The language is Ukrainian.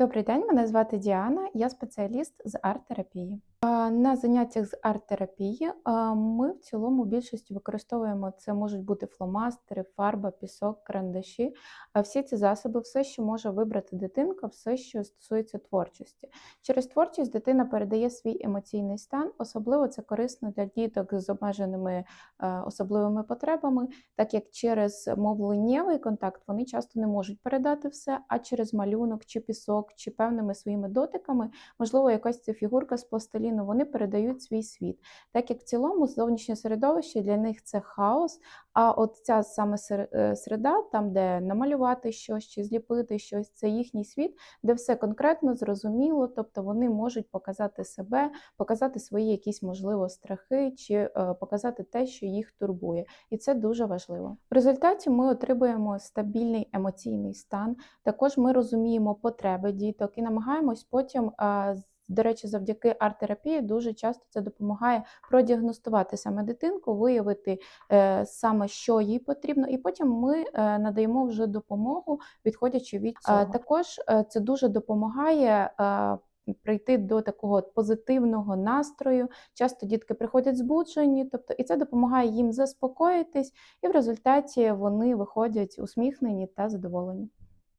Добрий день, мене звати Діана, я спеціаліст з арт-терапії. На заняттях з арт-терапії ми в цілому більшості використовуємо це можуть бути фломастери, фарба, пісок, карандаші. А всі ці засоби, все, що може вибрати дитинка, все, що стосується творчості. Через творчість дитина передає свій емоційний стан, особливо це корисно для діток з обмеженими особливими потребами, так як через мовленнєвий контакт вони часто не можуть передати все, а через малюнок чи пісок, чи певними своїми дотиками, можливо, якась ця фігурка з пластиліну, вони передають свій світ. Так як в цілому зовнішнє середовище для них це хаос, а от ця саме е, середа, там, де намалювати щось чи зліпити щось, це їхній світ, де все конкретно зрозуміло, тобто вони можуть показати себе, показати свої якісь можливо страхи чи е, показати те, що їх турбує, і це дуже важливо. В результаті ми отримуємо стабільний емоційний стан. Також ми розуміємо потреби діток і намагаємось потім. До речі, завдяки арт-терапії дуже часто це допомагає продіагностувати саме дитинку, виявити е, саме, що їй потрібно, і потім ми е, надаємо вже допомогу, відходячи від цього. Також е, це дуже допомагає. Прийти до такого позитивного настрою. Часто дітки приходять збуджені, тобто і це допомагає їм заспокоїтись, і в результаті вони виходять усміхнені та задоволені.